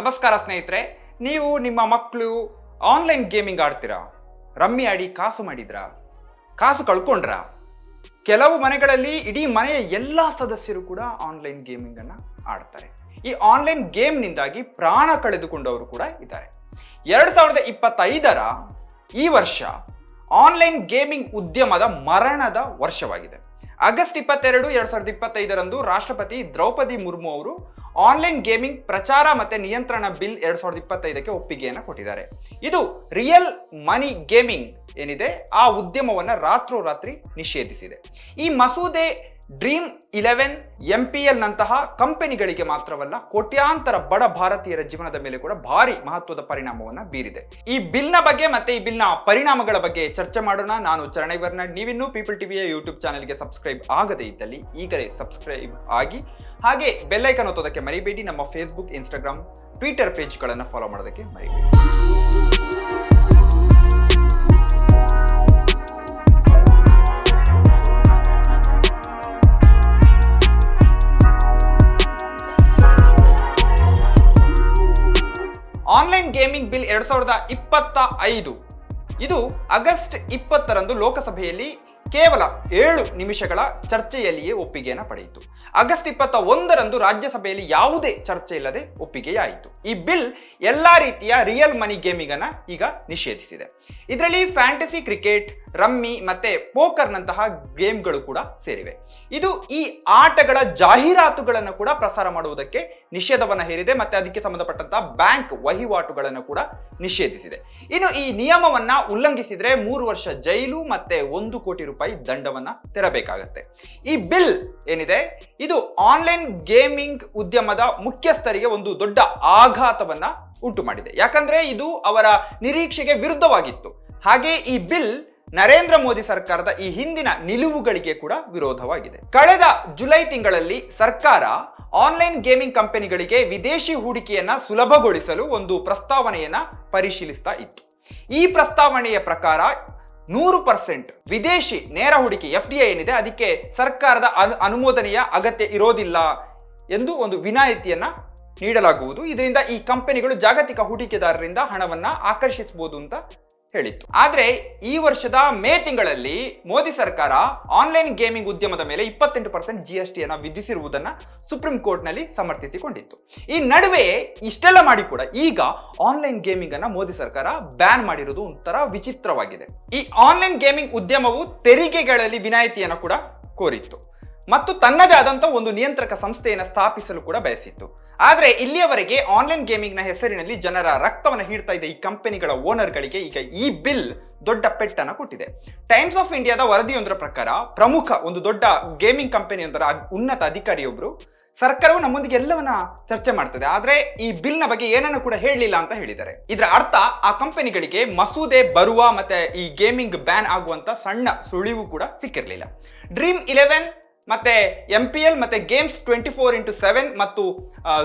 ನಮಸ್ಕಾರ ಸ್ನೇಹಿತರೆ, ನೀವು ನಿಮ್ಮ ಮಕ್ಕಳು ಆನ್ಲೈನ್ ಗೇಮಿಂಗ್ ಆಡ್ತೀರಾ? ರಮ್ಮಿ ಆಡಿ ಕಾಸು ಮಾಡಿದ್ರಾ? ಕಾಸು ಕಳ್ಕೊಂಡ್ರಾ? ಕೆಲವು ಮನೆಗಳಲ್ಲಿ ಇಡೀ ಮನೆಯ ಎಲ್ಲ ಸದಸ್ಯರು ಕೂಡ ಆನ್ಲೈನ್ ಗೇಮಿಂಗ್ ಅನ್ನ ಆಡ್ತಾರೆ. ಈ ಆನ್ಲೈನ್ ಗೇಮ್ನಿಂದಾಗಿ ಪ್ರಾಣ ಕಳೆದುಕೊಂಡವರು ಕೂಡ ಇದ್ದಾರೆ. ಎರಡ್ ಸಾವಿರದ ಇಪ್ಪತ್ತೈದರ ಈ ವರ್ಷ ಆನ್ಲೈನ್ ಗೇಮಿಂಗ್ ಉದ್ಯಮದ ಮರಣದ ವರ್ಷವಾಗಿದೆ. ಆಗಸ್ಟ್ ಇಪ್ಪತ್ತೆರಡು, ಎರಡ್ ಸಾವಿರದ ಇಪ್ಪತ್ತೈದರಂದು ರಾಷ್ಟ್ರಪತಿ ದ್ರೌಪದಿ ಮುರ್ಮು ಅವರು ಆನ್ಲೈನ್ ಗೇಮಿಂಗ್ ಪ್ರಚಾರ ಮತ್ತೆ ನಿಯಂತ್ರಣ ಬಿಲ್ ಎರಡ್ ಸಾವಿರದ ಇಪ್ಪತ್ತೈದಕ್ಕೆ ಒಪ್ಪಿಗೆಯನ್ನು ಕೊಟ್ಟಿದ್ದಾರೆ. ಇದು ರಿಯಲ್ ಮನಿ ಗೇಮಿಂಗ್ ಏನಿದೆ, ಆ ಉದ್ಯಮವನ್ನ ರಾತ್ರೋರಾತ್ರಿ ನಿಷೇಧಿಸಿದೆ. ಈ ಮಸೂದೆ Dream Eleven M P L ನಂತಹ ಕಂಪನಿಗಳಿಗೆ ಮಾತ್ರವಲ್ಲ, ಕೋಟ್ಯಾಂತರ ಬಡ ಭಾರತೀಯರ ಜೀವನದ ಮೇಲೆ ಕೂಡ ಭಾರಿ ಮಹತ್ವದ ಪರಿಣಾಮವನ್ನು ಬೀರಿದೆ. ಈ ಬಿಲ್ನ ಬಗ್ಗೆ ಮತ್ತೆ ಈ ಬಿಲ್ನ ಪರಿಣಾಮಗಳ ಬಗ್ಗೆ ಚರ್ಚೆ ಮಾಡೋಣ. ನಾನು ಚರಣೈ ಬರ್ನಾಡ್ ನೀವಿನ್ನೂ ಪೀಪಲ್ ಟಿವಿಯ ಯೂಟ್ಯೂಬ್ ಚಾನೆಲ್ಗೆ ಸಬ್ಸ್ಕ್ರೈಬ್ ಆಗದೇ ಇದ್ದಲ್ಲಿ ಈಗಲೇ ಸಬ್ಸ್ಕ್ರೈಬ್ ಆಗಿ, ಹಾಗೆ ಬೆಲ್ಲೈಕನ್ ಒತ್ತೋದಕ್ಕೆ ಮರಿಬೇಡಿ. ನಮ್ಮ ಫೇಸ್ಬುಕ್, ಇನ್ಸ್ಟಾಗ್ರಾಮ್, ಟ್ವಿಟರ್ ಪೇಜ್ಗಳನ್ನು ಫಾಲೋ ಮಾಡೋದಕ್ಕೆ ಮರಿಬೇಡಿ. ಎರಡ್ ಸಾವಿರದ ಇಪ್ಪತ್ತ ಐದು. ಇದು ಆಗಸ್ಟ್ ಇಪ್ಪತ್ತರಂದು ಲೋಕಸಭೆಯಲ್ಲಿ ಕೇವಲ ಏಳು ನಿಮಿಷಗಳ ಚರ್ಚೆಯಲ್ಲಿಯೇ ಒಪ್ಪಿಗೆಯನ್ನು ಪಡೆಯಿತು. ಆಗಸ್ಟ್ ಇಪ್ಪತ್ತ ಒಂದರಂದು ರಾಜ್ಯಸಭೆಯಲ್ಲಿ ಯಾವುದೇ ಚರ್ಚೆ ಇಲ್ಲದೆ ಒಪ್ಪಿಗೆಯಾಯಿತು. ಈ ಬಿಲ್ ಎಲ್ಲಾ ರೀತಿಯ ರಿಯಲ್ ಮನಿ ಗೇಮಿಂಗ್ ಅನ್ನ ಈಗ ನಿಷೇಧಿಸಿದೆ. ಇದರಲ್ಲಿ ಫ್ಯಾಂಟಸಿ ಕ್ರಿಕೆಟ್, ರಮ್ಮಿ ಮತ್ತೆ ಪೋಕರ್ನಂತಹ ಗೇಮ್ಗಳು ಕೂಡ ಸೇರಿವೆ. ಇದು ಈ ಆಟಗಳ ಜಾಹೀರಾತುಗಳನ್ನು ಕೂಡ ಪ್ರಸಾರ ಮಾಡುವುದಕ್ಕೆ ನಿಷೇಧವನ್ನು ಹೇರಿದೆ ಮತ್ತೆ ಅದಕ್ಕೆ ಸಂಬಂಧಪಟ್ಟಂತಹ ಬ್ಯಾಂಕ್ ವಹಿವಾಟುಗಳನ್ನು ಕೂಡ ನಿಷೇಧಿಸಿದೆ. ಇನ್ನು ಈ ನಿಯಮವನ್ನ ಉಲ್ಲಂಘಿಸಿದ್ರೆ ಮೂರು ವರ್ಷ ಜೈಲು ಮತ್ತೆ ಒಂದು ಕೋಟಿ ರೂಪಾಯಿ ದಂಡವನ್ನ ತೆರಬೇಕಾಗತ್ತೆ. ಈ ಬಿಲ್ ಏನಿದೆ? ಇದು ಆನ್ಲೈನ್ ಗೇಮಿಂಗ್ ಉದ್ಯಮದ ಮುಖ್ಯಸ್ಥರಿಗೆ ಒಂದು ದೊಡ್ಡ ಆಘಾತವನ್ನ ಉಂಟು ಮಾಡಿದೆ. ಯಾಕಂದ್ರೆ ಇದು ಅವರ ನಿರೀಕ್ಷೆಗೆ ವಿರುದ್ಧವಾಗಿತ್ತು. ಹಾಗೆ ಈ ಬಿಲ್ ನರೇಂದ್ರ ಮೋದಿ ಸರ್ಕಾರದ ಈ ಹಿಂದಿನ ನಿಲುವುಗಳಿಗೆ ಕೂಡ ವಿರೋಧವಾಗಿದೆ. ಕಳೆದ ಜುಲೈ ತಿಂಗಳಲ್ಲಿ ಸರ್ಕಾರ ಆನ್ಲೈನ್ ಗೇಮಿಂಗ್ ಕಂಪನಿಗಳಿಗೆ ವಿದೇಶಿ ಹೂಡಿಕೆಯನ್ನ ಸುಲಭಗೊಳಿಸಲು ಒಂದು ಪ್ರಸ್ತಾವನೆಯನ್ನ ಪರಿಶೀಲಿಸ್ತಾ ಇತ್ತು. ಈ ಪ್ರಸ್ತಾವನೆಯ ಪ್ರಕಾರ ನೂರು ಪರ್ಸೆಂಟ್ ವಿದೇಶಿ ನೇರ ಹೂಡಿಕೆ ಎಫ್ ಡಿ ಐ ಏನಿದೆ, ಅದಕ್ಕೆ ಸರ್ಕಾರದ ಅನು, ಅನುಮೋದನೆಯ ಅಗತ್ಯ ಇರೋದಿಲ್ಲ ಎಂದು ಒಂದು ವಿನಾಯಿತಿಯನ್ನ ನೀಡಲಾಗುವುದು. ಇದರಿಂದ ಈ ಕಂಪನಿಗಳು ಜಾಗತಿಕ ಹೂಡಿಕೆದಾರರಿಂದ ಹಣವನ್ನ ಆಕರ್ಷಿಸಬಹುದು ಅಂತ ಹೇಳಿತ್ತು. ಆದ್ರೆ ಈ ವರ್ಷದ ಮೇ ತಿಂಗಳಲ್ಲಿ ಮೋದಿ ಸರ್ಕಾರ ಆನ್ಲೈನ್ ಗೇಮಿಂಗ್ ಉದ್ಯಮದ ಮೇಲೆ ಇಪ್ಪತ್ತೆಂಟು ಪರ್ಸೆಂಟ್ ಜಿ ಎಸ್ ಟಿಯನ್ನು ವಿಧಿಸಿರುವುದನ್ನ ಸುಪ್ರೀಂ ಕೋರ್ಟ್ನಲ್ಲಿ ಸಮರ್ಥಿಸಿಕೊಂಡಿತ್ತು. ಈ ನಡುವೆ ಇಷ್ಟೆಲ್ಲ ಮಾಡಿ ಕೂಡ ಈಗ ಆನ್ಲೈನ್ ಗೇಮಿಂಗ್ ಅನ್ನ ಮೋದಿ ಸರ್ಕಾರ ಬ್ಯಾನ್ ಮಾಡಿರುವುದು ಒಂಥರ ವಿಚಿತ್ರವಾಗಿದೆ. ಈ ಆನ್ಲೈನ್ ಗೇಮಿಂಗ್ ಉದ್ಯಮವು ತೆರಿಗೆಗಳಲ್ಲಿ ವಿನಾಯಿತಿಯನ್ನು ಕೂಡ ಕೋರಿತ್ತು. ಮತ್ತು ತನ್ನದೇ ಆದಂಥ ಒಂದು ನಿಯಂತ್ರಕ ಸಂಸ್ಥೆಯನ್ನು ಸ್ಥಾಪಿಸಲು ಕೂಡ ಬಯಸಿತ್ತು. ಆದರೆ ಇಲ್ಲಿಯವರೆಗೆ ಆನ್ಲೈನ್ ಗೇಮಿಂಗ್ನ ಹೆಸರಿನಲ್ಲಿ ಜನರ ರಕ್ತವನ್ನು ಹೀಡ್ತಾ ಇದ್ದ ಈ ಕಂಪನಿಗಳ ಓನರ್ಗಳಿಗೆ ಈಗ ಈ ಬಿಲ್ ದೊಡ್ಡ ಪೆಟ್ಟನ್ನು ಕೊಟ್ಟಿದೆ. ಟೈಮ್ಸ್ ಆಫ್ ಇಂಡಿಯಾದ ವರದಿಯೊಂದರ ಪ್ರಕಾರ ಪ್ರಮುಖ ಒಂದು ದೊಡ್ಡ ಗೇಮಿಂಗ್ ಕಂಪನಿಯೊಂದರ ಉನ್ನತ ಅಧಿಕಾರಿಯೊಬ್ಬರು ಸರ್ಕಾರವು ನಮ್ಮೊಂದಿಗೆ ಎಲ್ಲವನ್ನ ಚರ್ಚೆ ಮಾಡ್ತದೆ. ಆದ್ರೆ ಈ ಬಿಲ್ನ ಬಗ್ಗೆ ಏನನ್ನು ಕೂಡ ಹೇಳಲಿಲ್ಲ ಅಂತ ಹೇಳಿದ್ದಾರೆ. ಇದರ ಅರ್ಥ ಆ ಕಂಪನಿಗಳಿಗೆ ಮಸೂದೆ ಬರುವ ಮತ್ತೆ ಈ ಗೇಮಿಂಗ್ ಬ್ಯಾನ್ ಆಗುವಂತ ಸಣ್ಣ ಸುಳಿವು ಕೂಡ ಸಿಕ್ಕಿರಲಿಲ್ಲ. ಡ್ರೀಮ್ ಇಲೆವೆನ್ ಮತ್ತೆ ಎಂ ಪಿ ಎಲ್ ಮತ್ತೆ games twenty four into seven ಮತ್ತು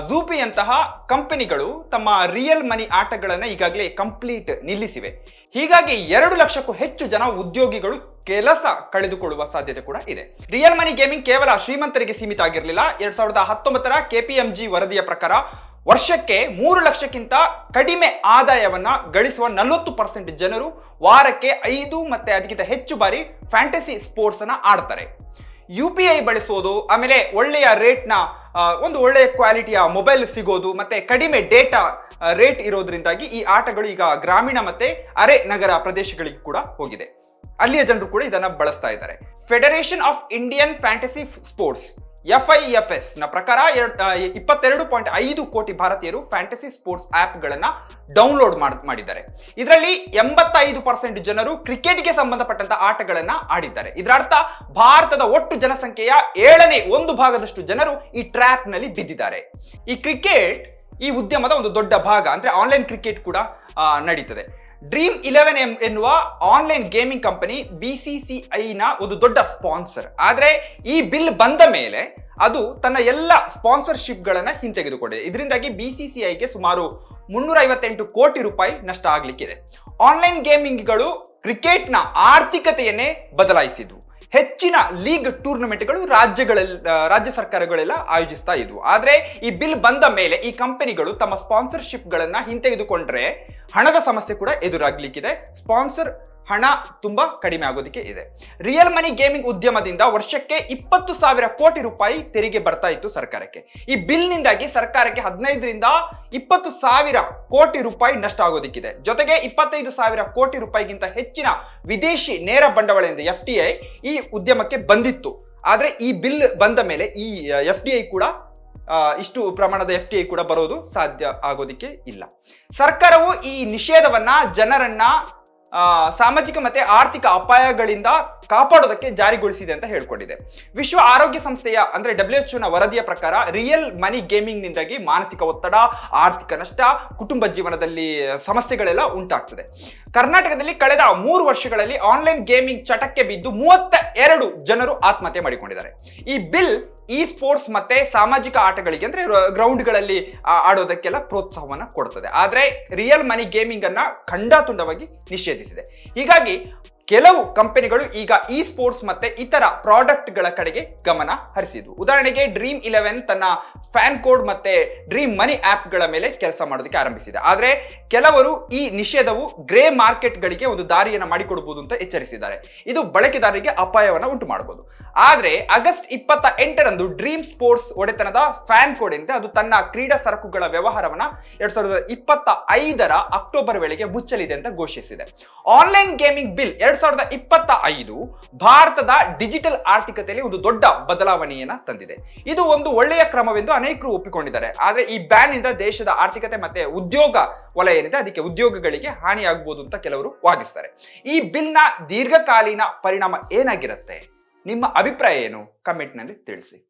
ಝೂಪಿ ಅಂತಹ ಕಂಪನಿಗಳು ತಮ್ಮ ರಿಯಲ್ ಮನಿ ಆಟಗಳನ್ನು ಈಗಾಗಲೇ ಕಂಪ್ಲೀಟ್ ನಿಲ್ಲಿಸಿವೆ. ಹೀಗಾಗಿ ಎರಡು ಲಕ್ಷಕ್ಕೂ ಹೆಚ್ಚು ಜನ ಉದ್ಯೋಗಿಗಳು ಕೆಲಸ ಕಳೆದುಕೊಳ್ಳುವ ಸಾಧ್ಯತೆ ಕೂಡ ಇದೆ. ರಿಯಲ್ ಮನಿ ಗೇಮಿಂಗ್ ಕೇವಲ ಶ್ರೀಮಂತರಿಗೆ ಸೀಮಿತ ಆಗಿರಲಿಲ್ಲ. ಎರಡ್ ಸಾವಿರದ ಹತ್ತೊಂಬತ್ತರ ಕೆಪಿಎಂಜಿ ವರದಿಯ ಪ್ರಕಾರ ವರ್ಷಕ್ಕೆ ಮೂರು ಲಕ್ಷಕ್ಕಿಂತ ಕಡಿಮೆ ಆದಾಯವನ್ನ ಗಳಿಸುವ ನಲವತ್ತು ಪರ್ಸೆಂಟ್ ಜನರು ವಾರಕ್ಕೆ ಐದು ಮತ್ತೆ ಅದಕ್ಕಿಂತ ಹೆಚ್ಚು ಬಾರಿ ಫ್ಯಾಂಟಸಿ ಸ್ಪೋರ್ಟ್ಸ್ ಅನ್ನ ಆಡ್ತಾರೆ. ಯು ಪಿ ಐ ಬಳಸೋದು, ಆಮೇಲೆ ಒಳ್ಳೆಯ ರೇಟ್ನ ಒಂದು ಒಳ್ಳೆಯ ಕ್ವಾಲಿಟಿಯ ಮೊಬೈಲ್ ಸಿಗೋದು, ಮತ್ತೆ ಕಡಿಮೆ ಡೇಟಾ ರೇಟ್ ಇರೋದ್ರಿಂದಾಗಿ ಈ ಆಟಗಳು ಈಗ ಗ್ರಾಮೀಣ ಮತ್ತೆ ಅರೆ ನಗರ ಪ್ರದೇಶಗಳಿಗೆ ಕೂಡ ಹೋಗಿದೆ. ಅಲ್ಲಿಯ ಜನರು ಕೂಡ ಇದನ್ನ ಬಳಸ್ತಾ ಇದ್ದಾರೆ. Federation of Indian fantasy sports F I F ಎಸ್ನ ಪ್ರಕಾರ ಇಪ್ಪತ್ತೆರಡು ಪಾಯಿಂಟ್ ಐದು ಕೋಟಿ ಭಾರತೀಯರು ಫ್ಯಾಂಟಸಿ ಸ್ಪೋರ್ಟ್ಸ್ ಗಳನ್ನ ಡೌನ್ಲೋಡ್ ಮಾಡಿದ್ದಾರೆ. ಇದರಲ್ಲಿ ಎಂಬತ್ತೈದು ಪರ್ಸೆಂಟ್ ಜನರು ಕ್ರಿಕೆಟ್ಗೆ ಸಂಬಂಧಪಟ್ಟಂತ ಆಟಗಳನ್ನ ಆಡಿದ್ದಾರೆ. ಇದರ ಅರ್ಥ ಭಾರತದ ಒಟ್ಟು ಜನಸಂಖ್ಯೆಯ ಏಳನೇ ಒಂದು ಭಾಗದಷ್ಟು ಜನರು ಈ ಟ್ರ್ಯಾಪ್ನಲ್ಲಿ ಬಿದ್ದಿದ್ದಾರೆ. ಈ ಕ್ರಿಕೆಟ್ ಈ ಉದ್ಯಮದ ಒಂದು ದೊಡ್ಡ ಭಾಗ, ಅಂದ್ರೆ ಆನ್ಲೈನ್ ಕ್ರಿಕೆಟ್ ಕೂಡ ನಡೀತದೆ. ಡ್ರೀಮ್ ಇಲೆವೆನ್ ಎಂ ಎನ್ನುವ online gaming company B C C ಐನ ಒಂದು ದೊಡ್ಡ ಸ್ಪಾನ್ಸರ್ ಆದರೆ ಈ ಬಿಲ್ ಬಂದ ಮೇಲೆ ಅದು ತನ್ನ ಎಲ್ಲ ಸ್ಪಾನ್ಸರ್ಶಿಪ್ಗಳನ್ನು ಹಿಂತೆಗೆದುಕೊಂಡಿದೆ. ಇದರಿಂದಾಗಿ ಬಿ ಸಿ ಸಿ ಐಗೆ ಸುಮಾರು ಮುನ್ನೂರ ಐವತ್ತೆಂಟು ಕೋಟಿ ರೂಪಾಯಿ ನಷ್ಟ ಆಗ್ಲಿಕ್ಕಿದೆ. ಆನ್ಲೈನ್ ಗೇಮಿಂಗ್ಗಳು ಕ್ರಿಕೆಟ್ನ ಆರ್ಥಿಕತೆಯನ್ನೇ ಬದಲಾಯಿಸಿದ್ವು. ಹೆಚ್ಚಿನ ಲೀಗ್ ಟೂರ್ನಮೆಂಟ್ಗಳು ರಾಜ್ಯಗಳಲ್ಲಿ ರಾಜ್ಯ ಸರ್ಕಾರಗಳೆಲ್ಲ ಆಯೋಜಿಸ್ತಾ ಇದ್ವು. ಆದರೆ ಈ ಬಿಲ್ ಬಂದ ಮೇಲೆ ಈ ಕಂಪನಿಗಳು ತಮ್ಮ ಸ್ಪಾನ್ಸರ್ಶಿಪ್ ಗಳನ್ನ ಹಿಂತೆಗೆದುಕೊಂಡ್ರೆ ಹಣದ ಸಮಸ್ಯೆ ಕೂಡ ಎದುರಾಗ್ಲಿಕ್ಕಿದೆ. ಸ್ಪಾನ್ಸರ್ ಹಣ ತುಂಬಾ ಕಡಿಮೆ ಆಗೋದಕ್ಕೆ ಇದೆ. ರಿಯಲ್ ಮನಿ ಗೇಮಿಂಗ್ ಉದ್ಯಮದಿಂದ ವರ್ಷಕ್ಕೆ ಇಪ್ಪತ್ತು ಸಾವಿರ ಕೋಟಿ ರೂಪಾಯಿ ತೆರಿಗೆ ಬರ್ತಾ ಇತ್ತು ಸರ್ಕಾರಕ್ಕೆ. ಈ ಬಿಲ್ನಿಂದಾಗಿ ಸರ್ಕಾರಕ್ಕೆ ಹದಿನೈದರಿಂದ ಇಪ್ಪತ್ತು ಸಾವಿರ ಕೋಟಿ ರೂಪಾಯಿ ನಷ್ಟ ಆಗೋದಿಕ್ಕಿದೆ. ಜೊತೆಗೆ ಇಪ್ಪತ್ತೈದು ಸಾವಿರ ಕೋಟಿ ರೂಪಾಯಿಗಿಂತ ಹೆಚ್ಚಿನ ವಿದೇಶಿ ನೇರ ಬಂಡವಾಳದಿಂದ ಎಫ್ ಟಿ ಐ ಈ ಉದ್ಯಮಕ್ಕೆ ಬಂದಿತ್ತು. ಆದರೆ ಈ ಬಿಲ್ ಬಂದ ಮೇಲೆ ಈ, ಎಫ್ ಡಿ ಐ ಕೂಡ ಇಷ್ಟು ಪ್ರಮಾಣದ ಎಫ್ ಟಿ ಐ ಕೂಡ ಬರೋದು ಸಾಧ್ಯ ಆಗೋದಿಕ್ಕೆ ಇಲ್ಲ. ಸರ್ಕಾರವು ಈ ನಿಷೇಧವನ್ನ ಜನರನ್ನ ಸಾಮಾಜಿಕ ಮತ್ತೆ ಆರ್ಥಿಕ ಅಪಾಯಗಳಿಂದ ಕಾಪಾಡೋದಕ್ಕೆ ಜಾರಿಗೊಳಿಸಿದೆ ಅಂತ ಹೇಳ್ಕೊಂಡಿದೆ. ವಿಶ್ವ ಆರೋಗ್ಯ ಸಂಸ್ಥೆಯ, ಅಂದ್ರೆ ಡಬ್ಲ್ಯೂ ನ ವರದಿಯ ಪ್ರಕಾರ ರಿಯಲ್ ಮನಿ ಗೇಮಿಂಗ್ ನಿಂದಾಗಿ ಮಾನಸಿಕ ಒತ್ತಡ, ಆರ್ಥಿಕ ನಷ್ಟ, ಕುಟುಂಬ ಜೀವನದಲ್ಲಿ ಸಮಸ್ಯೆಗಳೆಲ್ಲ ಉಂಟಾಗ್ತದೆ. ಕರ್ನಾಟಕದಲ್ಲಿ ಕಳೆದ ಮೂರು ವರ್ಷಗಳಲ್ಲಿ ಆನ್ಲೈನ್ ಗೇಮಿಂಗ್ ಚಟಕ್ಕೆ ಬಿದ್ದು ಮೂವತ್ತ ಎರಡು ಜನರು ಆತ್ಮಹತ್ಯೆ ಮಾಡಿಕೊಂಡಿದ್ದಾರೆ. ಈ ಬಿಲ್ ಈ ಸ್ಪೋರ್ಟ್ಸ್ ಮತ್ತೆ ಸಾಮಾಜಿಕ ಆಟಗಳಿಗೆ ಅಂದ್ರೆ ಗ್ರೌಂಡ್ಗಳಲ್ಲಿ ಆಡೋದಕ್ಕೆಲ್ಲ ಪ್ರೋತ್ಸಾಹವನ್ನ ಕೊಡ್ತದೆ. ಆದ್ರೆ ರಿಯಲ್ ಮನಿ ಗೇಮಿಂಗ್ ಅನ್ನ ಖಂಡಾತುಂಡವಾಗಿ ನಿಷೇಧಿಸಿದೆ. ಹೀಗಾಗಿ ಕೆಲವು ಕಂಪನಿಗಳು ಈಗ ಇ ಸ್ಪೋರ್ಟ್ಸ್ ಮತ್ತೆ ಇತರ ಪ್ರಾಡಕ್ಟ್ಗಳ ಕಡೆಗೆ ಗಮನ ಹರಿಸಿದ್ವು ಉದಾಹರಣೆಗೆ ಡ್ರೀಮ್ ಇಲೆವೆನ್ ತನ್ನ ಫ್ಯಾನ್ ಕೋಡ್ ಮತ್ತೆ ಡ್ರೀಮ್ ಮನಿ ಆಪ್ಗಳ ಮೇಲೆ ಕೆಲಸ ಮಾಡೋದಕ್ಕೆ ಆರಂಭಿಸಿದೆ. ಆದರೆ ಕೆಲವರು ಈ ನಿಷೇಧವು ಗ್ರೇ ಮಾರ್ಕೆಟ್ಗಳಿಗೆ ಒಂದು ದಾರಿಯನ್ನು ಮಾಡಿಕೊಡಬಹುದು ಅಂತ ಎಚ್ಚರಿಸಿದ್ದಾರೆ. ಇದು ಬಳಕೆದಾರರಿಗೆ ಅಪಾಯವನ್ನು ಉಂಟು ಮಾಡಬಹುದು ಆದರೆ ಆಗಸ್ಟ್ ಇಪ್ಪತ್ತ ಎಂಟರಂದು ಡ್ರೀಮ್ ಸ್ಪೋರ್ಟ್ಸ್ ಒಡೆತನದ ಫ್ಯಾನ್ ಕೋಡ್ ಏನಿದೆ, ಅದು ತನ್ನ ಕ್ರೀಡಾ ಸರಕುಗಳ ವ್ಯವಹಾರವನ್ನ ಎರಡ್ ಸಾವಿರದ ಇಪ್ಪತ್ತ ಐದರ ಅಕ್ಟೋಬರ್ ವೇಳೆಗೆ ಮುಚ್ಚಲಿದೆ ಅಂತ ಘೋಷಿಸಿದೆ. ಆನ್ಲೈನ್ ಗೇಮಿಂಗ್ ಬಿಲ್ ಎರಡ್ ಸಾವಿರದ ಇಪ್ಪತ್ತ ಐದು ಭಾರತದ ಡಿಜಿಟಲ್ ಆರ್ಥಿಕತೆಯಲ್ಲಿ ಒಂದು ದೊಡ್ಡ ಬದಲಾವಣೆಯನ್ನ ತಂದಿದೆ. ಇದು ಒಂದು ಒಳ್ಳೆಯ ಕ್ರಮವೆಂದು ಅನೇಕರು ಒಪ್ಪಿಕೊಂಡಿದ್ದಾರೆ. ಆದ್ರೆ ಈ ಬ್ಯಾನ್ ಇಂದ ದೇಶದ ಆರ್ಥಿಕತೆ ಮತ್ತೆ ಉದ್ಯೋಗ ವಲಯ ಏನಿದೆ, ಅದಕ್ಕೆ ಉದ್ಯೋಗಗಳಿಗೆ ಹಾನಿಯಾಗಬಹುದು ಅಂತ ಕೆಲವರು ವಾದಿಸ್ತಾರೆ. ಈ ಬಿಲ್ನ ದೀರ್ಘಕಾಲೀನ ಪರಿಣಾಮ ಏನಾಗಿರುತ್ತೆ? ನಿಮ್ಮ ಅಭಿಪ್ರಾಯ ಏನು? ಕಮೆಂಟ್ನಲ್ಲಿ ತಿಳಿಸಿ.